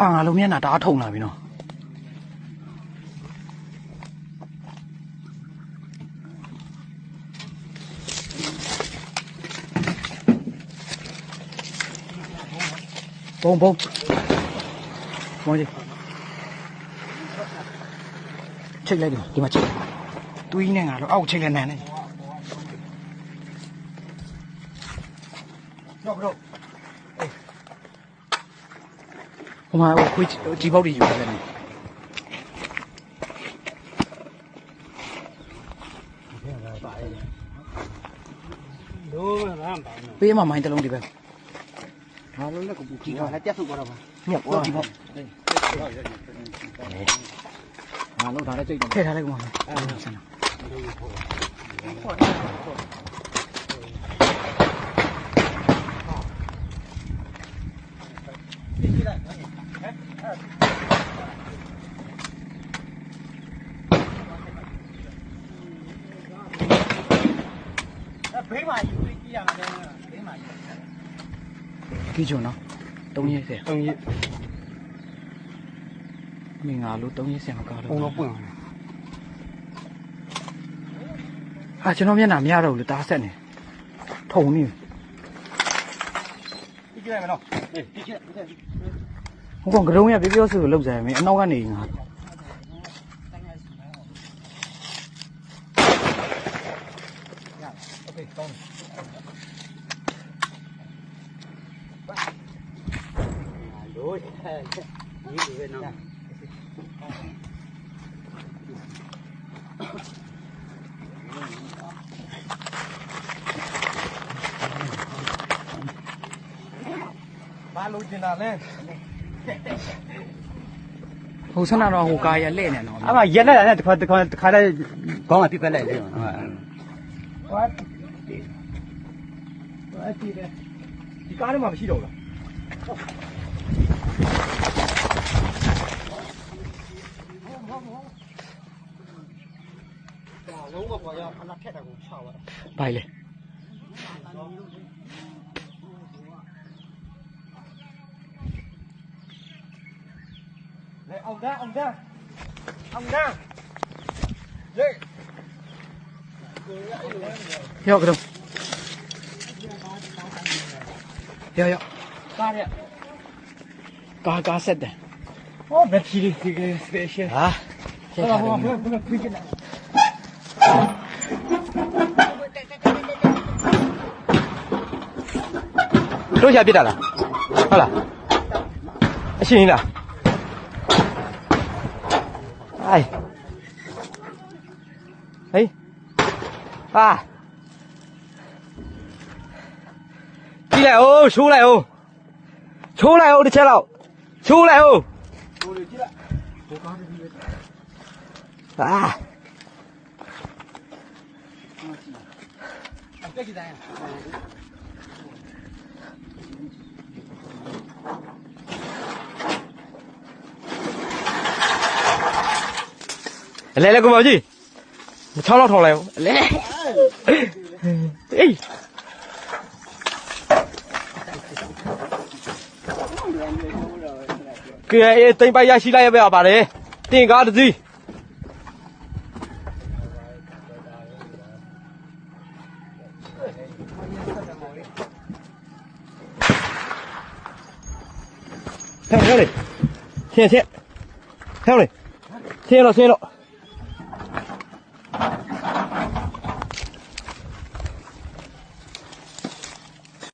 အာငါလုံးမျက်နှာတအားထုံလာပြီနော်ဘုံဘုံဘုံကြီးချိတ်လိုက်တယ်ဒီမှာချိတ်တွေးနေငါတော့အောက်ချိတ်လက်နန်းနေတော့တော့ ဟိုမှာဟိုခွေးကြီးပေါက်တွေယူရတယ်နော်လို့မလားပါနော်ပေးမှမိုင်းတစ်လုံးဒီပဲဘာလို့လဲကပူကြီးကလည်းတက်ဆုပ်ကြတော့ပါညက်တော့ဒီပေါက်ငါလောက်ထားတဲ့စိတ်တော့ထည့်ထားလိုက်ကောင်မယ်အဲ့ဒါဆန်တာ ဘေးမှာယူပြီးကြည့်ရမှာဘေးမှာယူကြည့်ကြနော်3ရက်ဆယ်တုံးကြီးမင်္ဂလာလို့3ရက်ဆယ်မကားတော့ပုံတော့ပွင့်ဟာကျွန်တော်မျက်နှာမရတော့ဘူးလေတားဆက်နေထုံနေကြည့်ကြရမယ်နော်ဟေးကြည့်ကြည့် ဟိုကောင်ကရုံးရပြောပြောဆိုလို့လောက်ကြရမယ်အနောက်က ဟိုဆန္ဒတော့ဟိုကာရလဲ့နေတော့အမရက်လိုက်တာနဲ့တစ်ခါတစ်ခါတစ်ခါတည်းခေါင်းကပြစ်ပက်လိုက်တယ်ဟုတ်ဟုတ်ဟုတ်ဒီဒီကားထဲမှာမရှိတော့ဘူးလားလုံးကပေါ်ရဖနာထက်တာကိုချပါဘာလဲ အောင်ဒါအောင်ဒါအောင်ဒါရောက်ကြတော့ရောက်ရောက်ကားရကားကားဆက်တယ်ဟောဘက်ထရီဒီကစပယ်ရှယ်ဟာဆက်ထားတယ်ဘယ်ဘယ်ဖိကျနာတို့ချပြစ်တာလားဟုတ်လားအရှင်ကြီးလား အိုင်ဟေးဟာကြည့်လိုက်အောင်ရှိုးလိုက်အောင်ချိုးလိုက်အောင်တစ်ချက်လောက်ချိုးလိုက် အောင်ဟိုလေကြည့်လိုက်ဟာတက်ကြည့်တိုင်းအလဲလဲကိုမောင်ကြီးမချောင်းတော့ထောင်လိုက်အောင်အလဲအေးကဲအေးတိမ်ပိုက်ရရှိလိုက်ရပါပါတယ်တင်ကားတစ်စီးဟဲ့ဟဲ့လေဆင်းဆင်းဟဲ့လေဆင်းတော့ဆင်းတော့